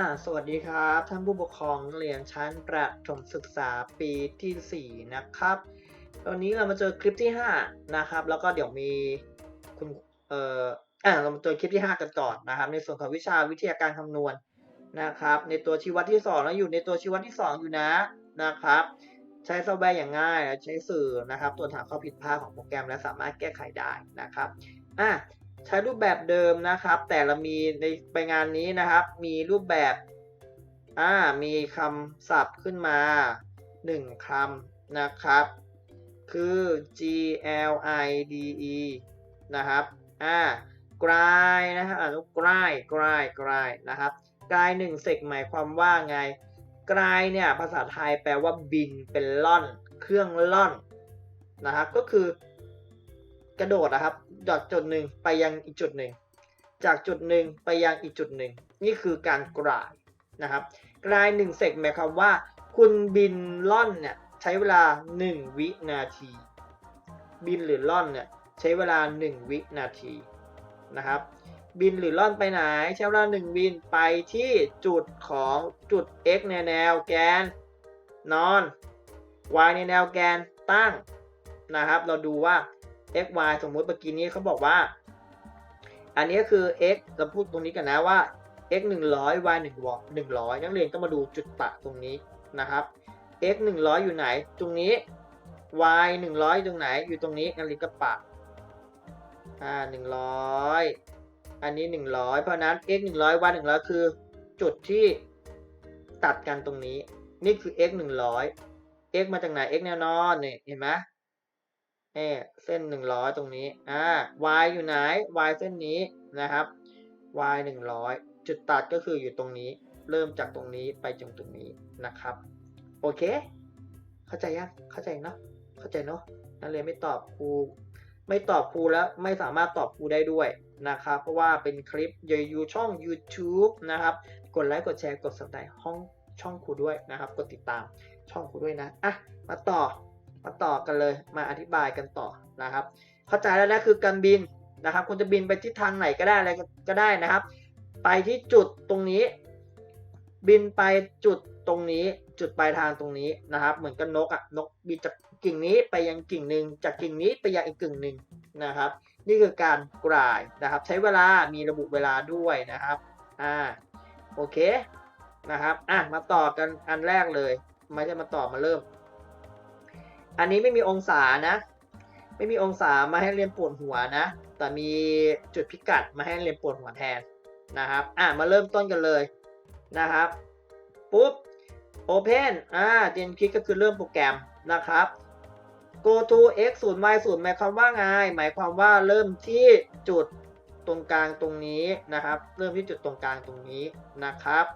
อ่าสวัสดีครับ ท่านผู้ปกครองเรียนชั้นประถมศึกษาปีที่ 4 นะครับ ตอนนี้เรามาเจอคลิปที่ 5 นะครับ แล้วก็เดี๋ยวมีคุณเอ่ออ่าเรามาเจอคลิปที่ 5 กันก่อนนะครับ ในส่วนของวิชาวิทยาการคำนวณนะครับ ในตัวชี้วัดที่ 2 แล้วอยู่ในตัวชี้วัดที่ 2 อยู่นะนะครับ ใช้ซอฟต์แวร์อย่างง่ายใช้สื่อนะครับตรวจหาข้อผิดพลาดของโปรแกรมและสามารถแก้ไขได้นะครับอะ ใช้รูปแบบเดิมนะครับ แต่เรามีในไปงานนี้นะครับ มีรูปแบบอ่ามีคำศัพท์ขึ้นมาหนึ่งคำนะครับ คือ G L I D E นะครับอ่ากลายนะครับอ่านว่ากลายกลายกลายนะครับกลายหนึ่งเซกหมายความว่าไงกลายเนี่ยภาษาไทยแปลว่าบินเป็นล่อน เครื่องล่อนนะครับก็คือ กระโดดนะครับจากจุดหนึ่งไปยังอีกจุดหนึ่ง จากจุดหนึ่งไปยังอีกจุดหนึ่ง นี่คือการกลายนะครับ กลายหนึ่งเซกหมายความว่า คุณบินล่อนเนี่ยใช้เวลา 1 วินาที บินหรือล่อนเนี่ยใช้เวลา 1 วินาทีนะครับบินหรือล่อนไปไหนใช้เวลา1บินไปที่จุดของจุด x ในแนวแกนนอน y ในแนวแกนตั้งนะครับ เราดูว่า x y สมมุติเมื่อกี้นี้เขาบอกว่า อันนี้คือ x เราพูดตรงนี้กันนะว่า x 100 y 1 100นักเรียนต้องมาดูจุดปะตรงนี้นะครับ x 100 อยู่ไหน ตรงนี้ y 100 ตรงไหน อยู่ตรงนี้นักเรียนก็ปะอ่า100 อันนี้ 100 เพราะนั้น x 100 y 100 คือจุดที่ตัดกันตรงนี้ นี่คือ x 100 x มาจากไหน x แนวนอนเนี่ยเห็นไหม เอเส้น100ตรงนี้อ่า y อยู่ไหน y เส้นนี้นะครับ y 100จุดตัดก็คืออยู่ตรงนี้ เริ่มจากตรงนี้ไปจนตรงนี้นะครับ โอเค เข้าใจยังเข้าใจเนาะเข้าใจเนาะนักเรียนไม่ตอบครูไม่ตอบครูแล้วไม่สามารถตอบครูได้ด้วยนะครับ เพราะว่าเป็นคลิปอยู่ช่อง YouTube นะครับ กดไลค์กดแชร์กด subscribe ห้องช่องครูด้วยนะครับ กดติดตามช่องครูด้วยนะอะมาต่อ มาต่อกันเลยมาอธิบายกันต่อนะครับ เข้าใจแล้วนะคือการบินนะครับ คุณจะบินไปทิศทางไหนก็ได้อะไรก็ได้นะครับ ไปที่จุดตรงนี้ บินไปจุดตรงนี้ จุดปลายทางตรงนี้นะครับ เหมือนกับนกอะนกบินจากกิ่งนี้ไปยังกิ่งหนึ่งจากกิ่งนี้ไปยังอีกกิ่งหนึ่งนะครับ นี่คือการกลายนะครับ ใช้เวลามีระบุเวลาด้วยนะครับอ่าโอเคนะครับอะมาต่อกันอันแรกเลย ไม่ใช่มาต่อมาเริ่ม อันนี้ไม่มีองศานะ ไม่มีองศามาให้เรียนปวดหัวนะ แต่มีจุดพิกัดมาให้เรียนปวดหัวแทนนะครับ อะมาเริ่มต้นกันเลยนะครับ ปุ๊บ Open อ่าเรียนคลิกก็คือเริ่มโปรแกรมนะครับ go to x 0 y 0หมายความว่าไง หมายความว่าเริ่มที่จุดตรงกลางตรงนี้นะครับ เริ่มที่จุดตรงกลางตรงนี้นะครับ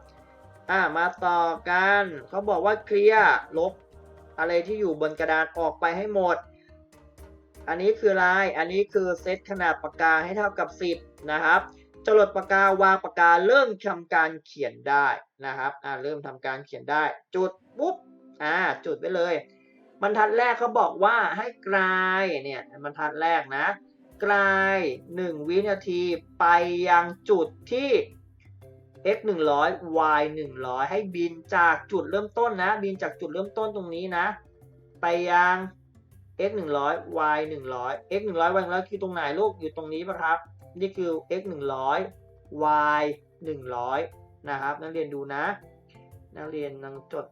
อ่า มาต่อกัน เขาบอกว่าเคลียร์ลบ อะไรที่อยู่บนกระดานออกไปให้หมด อันนี้คืออะไรอันนี้คือเซตขนาดปากกาให้เท่ากับ 10 นะครับจรดปากกาวางปากกาเริ่มทำการเขียนได้นะครับอ่าเริ่มทำการเขียนได้ จุดปุ๊บอ่าจุดไว้เลยบรรทัดแรกเขาบอกว่าให้กลายเนี่ยบรรทัดแรกนะ กลาย 1 วินาทีไปยังจุดที่ x 100 y 100 ให้บินจากจุดเริ่มต้นนะ บินจากจุดเริ่มต้นตรงนี้นะ ไปยัง x 100 y 100 x 100 y 100คือตรงไหนลูกอยู่ตรงนี้ปะครับ นี่คือ x 100 y 100 นะครับนักเรียนดูนะ นักเรียนนังจด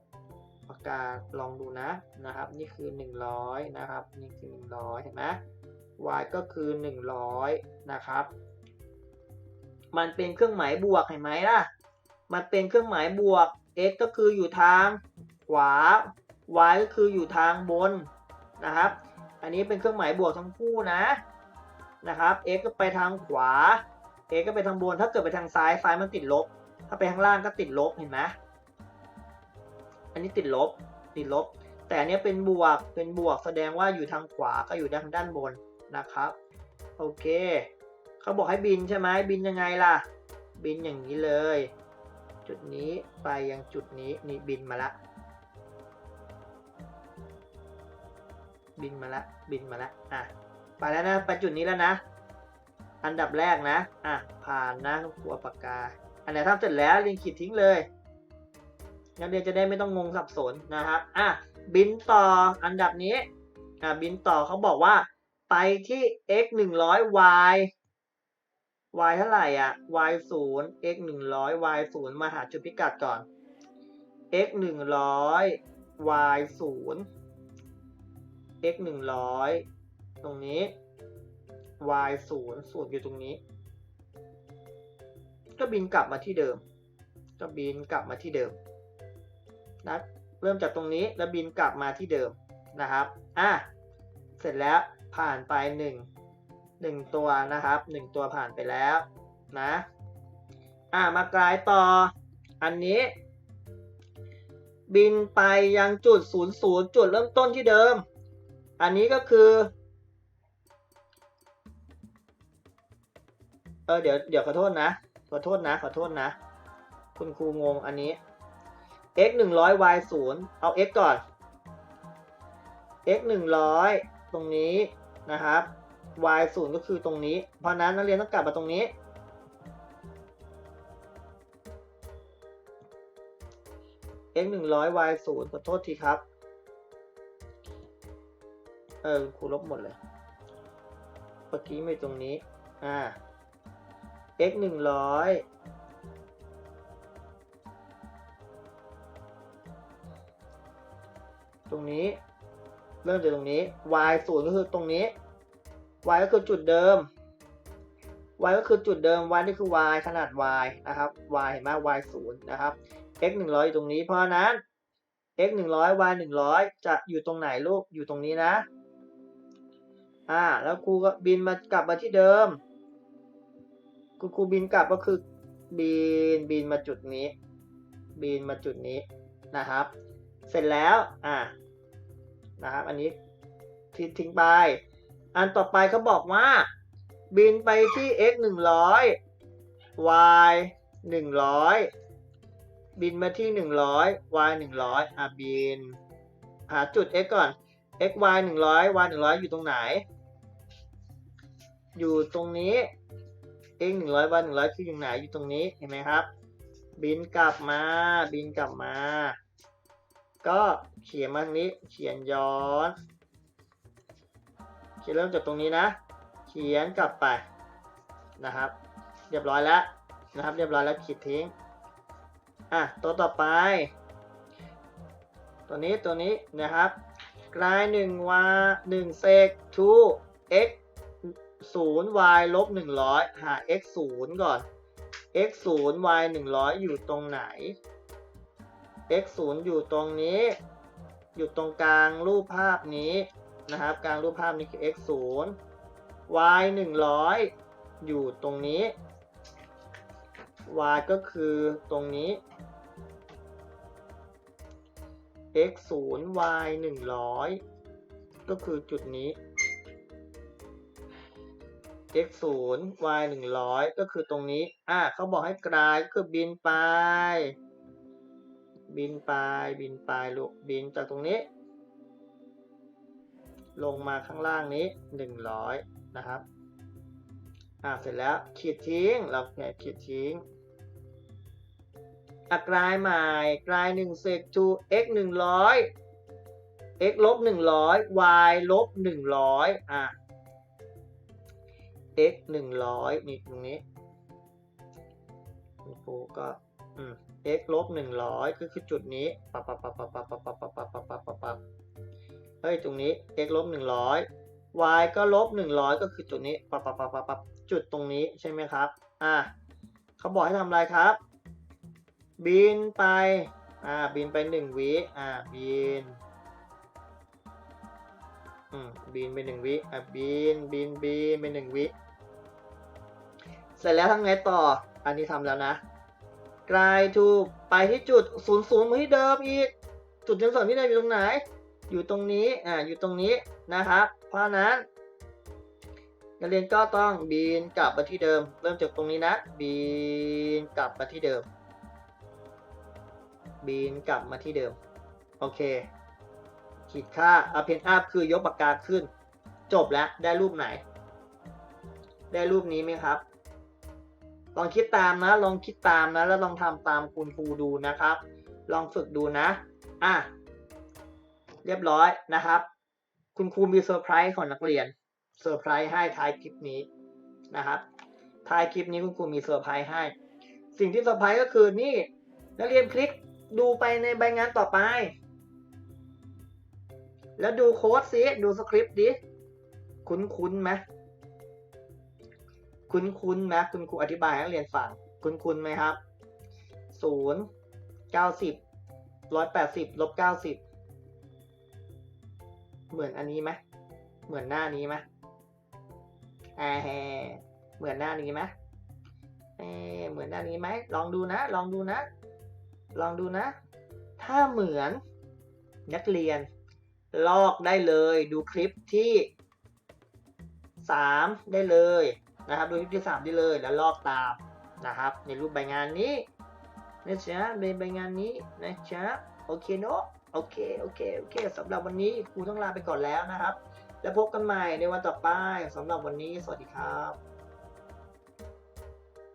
ปากกาลองดูนะนะครับ นี่คือ 100 นะครับ นี่คือ 100 เห็นไหม y ก็คือ 100 นะครับ มันเป็นเครื่องหมายบวกเห็นไหมล่ะ มันเป็นเครื่องหมายบวก x ก็คืออยู่ทางขวา y ก็คืออยู่ทางบนนะครับ อันนี้เป็นเครื่องหมายบวกทั้งคู่นะนะครับ x ก็ไปทางขวา x ก็ไปทางบน ถ้าเกิดไปทางซ้ายซ้ายมันติดลบ ถ้าไปข้างล่างก็ติดลบเห็นไหมอันนี้ติดลบติดลบ แต่อันนี้เป็นบวกเป็นบวกแสดงว่าอยู่ทางขวาก็อยู่ทางด้านบนนะครับ โอเค เขาบอกให้บินใช่ไหมบินยังไงล่ะ บินอย่างนี้เลย จุดนี้ไปยังจุดนี้นี่บินมาละ บินมาละ บินมาละอะไปแล้วนะไปจุดนี้แล้วนะ อันดับแรกนะอะผ่านนะตัวปากกา อันนไหนทำเสร็จแล้วเรียนขีดทิ้งเลยนักเรียนจะได้ไม่ต้องงงสับสนนะครับอะบินต่ออันดับนี้อะบินต่อเขาบอกว่าไปที่ x หนึ่งร้อย y y เท่าไหร่อะ y ศูนย์ x หนึ่งร้อย y ศูนย์มาหาจุดพิกัดก่อน x หนึ่งร้อย y ศูนย์ x หนึ่งร้อยตรงนี้ y ศูนย์ศูนย์อยู่ตรงนี้ ก็บินกลับมาที่เดิม ก็บินกลับมาที่เดิมนะเริ่มจากตรงนี้แล้วบินกลับมาที่เดิมนะครับ อะ เสร็จแล้วผ่านไปห หนึ่งตัวนะครับหนึ่งตัวผ่านไปแล้วนะอะมากลายต่ออันนี้ บินไปยังจุดศูนย์ศูนย์จุดเริ่มต้นที่เดิม อันนี้ก็คือเออเดี๋ยวเดี๋ยวขอโทษนะ ขอโทษนะ ขอโทษนะ คุณครูงงอันนี้ x หนึ่งร้อย y ศูนย์เอา x ก่อน x หนึ่งร้อยตรงนี้นะครับ y ศูนย์ก็คือตรงนี้ เพราะนั้นนักเรียนต้องกลับมาตรงนี้ x หนึ่งร้อย y ศูนย์ขอโทษทีครับ เออครูลบหมดเลยเมื่อกี้ไม่ตรงนี้ อ่า x หนึ่งร้อยตรงนี้ เริ่มจากตรงนี้ y ศูนย์ก็คือตรงนี้ y ก็คือจุดเดิม y ก็คือจุดเดิม y นี่คือ y ขนาด y นะครับ y เห็นไหม y ศูนย์นะครับ x หนึ่งร้อยอยู่ตรงนี้ เพราะนั้น x หนึ่งร้อย y หนึ่งร้อยจะอยู่ตรงไหนลูก อยู่ตรงนี้นะ อ่า แล้วครูก็บินมากลับมาที่เดิมครูครูบินกลับก็คือบินบินมาจุดนี้ บินมาจุดนี้นะครับ เสร็จแล้ว อ่านะครับ อันนี้ทิ้งไป อันต่อไปเขาบอกว่า บินไปที่ x หนึ่งร้อย y หนึ่งร้อยบินมาที่หนึ่งร้อย y หนึ่งร้อยอะบิน หาจุด x ก่อน x y หนึ่งร้อย y หนึ่งร้อยอยู่ตรงไหน อยู่ตรงนี้ x หนึ่งร้อย y หนึ่งร้อยคืออยู่ไหนอยู่ตรงนี้เห็นไหมครับ บินกลับมา บินกลับมา ก็เขียนมาทางนี้เขียนย้อน เขียนเริ่มจากตรงนี้นะ เขียนกลับไปนะครับ เรียบร้อยแล้วนะครับ เรียบร้อยแล้วขีดทิ้งอะตัวต่อไป ตัวนี้ตัวนี้นะครับกลายหนึ่งวาหนึ่งเซก to x ศูนย์ y ลบหนึ่งร้อยหา x ศูนย์ก่อน x ศูนย์ y หนึ่งร้อยอยู่ตรงไหน x ศูนย์อยู่ตรงนี้ อยู่ตรงกลางรูปภาพนี้ นะครับ กลางรูปภาพนี้คือ x ศูนย์ y หนึ่งร้อยอยู่ตรงนี้ y ก็คือตรงนี้ x ศูนย์ y หนึ่งร้อยก็คือจุดนี้ x ศูนย์ y หนึ่งร้อยก็คือตรงนี้ อ่าเขาบอกให้กลายก็คือบินไป บินไป บินไปลูก บินจากตรงนี้ ลงมาข้างล่างนี้หนึ่งร้อยนะครับ อ่าเสร็จแล้วขีดทิ้ง เราแค่ยขีดทิ้งอะกลายใหม่กลายหนึ่งเศษ to x หนึ่งร้อย x ลบหนึ่งร้อย y ลบหนึ่งร้อยอะ x หนึ่งร้อยนี่ตรงนี้คุณครูก็อืม x ลบหนึ่งร้อยก็คือจุดนี้ปับปับปับปับปับปับปับปับปับปับปับปับปับ เฮ้ยตรงนี้ x ลบหนึ่งร้อย y ก็ลบหนึ่งร้อยก็คือจุดนี้ปับปับปับปับปับจุดตรงนี้ใช่ไหมครับ อะเขาบอกให้ทำอะไรครับ บินไป อ่า บินไปหนึ่งวิ อ่า บิน อืม บินไปหนึ่งวิ อะบิน บิน บินไปหนึ่งวิ เสร็จแล้วทำไงต่อ อันนี้ทำแล้วนะกลายทูไปที่จุดศูนย์ศูนย์ที่เดิมอีก จุดเดิมส่วนที่เดิมอยู่ตรงไหน อยู่ตรงนี้อ่าอยู่ตรงนี้นะครับ เพราะนั้นนักเรียนก็ต้องบินกลับมาที่เดิม เริ่มจากตรงนี้นะบินกลับมาที่เดิม บินกลับมาที่เดิม โอเค ขีดค่าเอาเพนอัพคือยกปากกาขึ้น จบแล้วได้รูปไหน ได้รูปนี้ไหมครับตองคิดตามนะ ลองคิดตามนะ แล้วลองทำตามคุณครูดูนะครับ ลองฝึกดูนะ อะ เรียบร้อยนะครับ คุณครูมีเซอร์ไพรส์ของนักเรียนเซอร์ไพรส์ให้ท้ายคลิปนี้นะครับ ท้ายคลิปนี้คุณครูมีเซอร์ไพรส์ให้ สิ่งที่เซอร์ไพรส์ก็คือนี่นักเรียนคลิกดูไปในใบงานต่อไป แล้วดูโค้ดสิดูสคริปต์ดิคุ้นๆไหมคุ้นๆไหมคุณครูอธิบายให้นักเรียนฟังคุ้นๆไหมครับศูนย์เก้าสิบร้อยแปดสิบลบเก้าสิบ เหมือนอันนี้ไหมเหมือนหน้านี้ไหมแอแฮเหมือนหน้านี้ไหมเออเหมือนหน้านี้ไหมลองดูนะ ลองดูนะ ลองดูนะ ถ้าเหมือนนักเรียน ลอกได้เลยดูคลิปที่สามได้เลยนะครับดูคลิปที่สามได้เลยแล้วลอกตามนะครับ ในรูปใบงานนี้นะจ๊ะในใบงานนี้นะจ๊ะโอเคเนอะ โอเค โอเค โอเคสำหรับวันนี้ครูต้องลาไปก่อนแล้วนะครับ แล้วพบกันใหม่ในวันต่อไปสำหรับวันนี้ สวัสดีครับ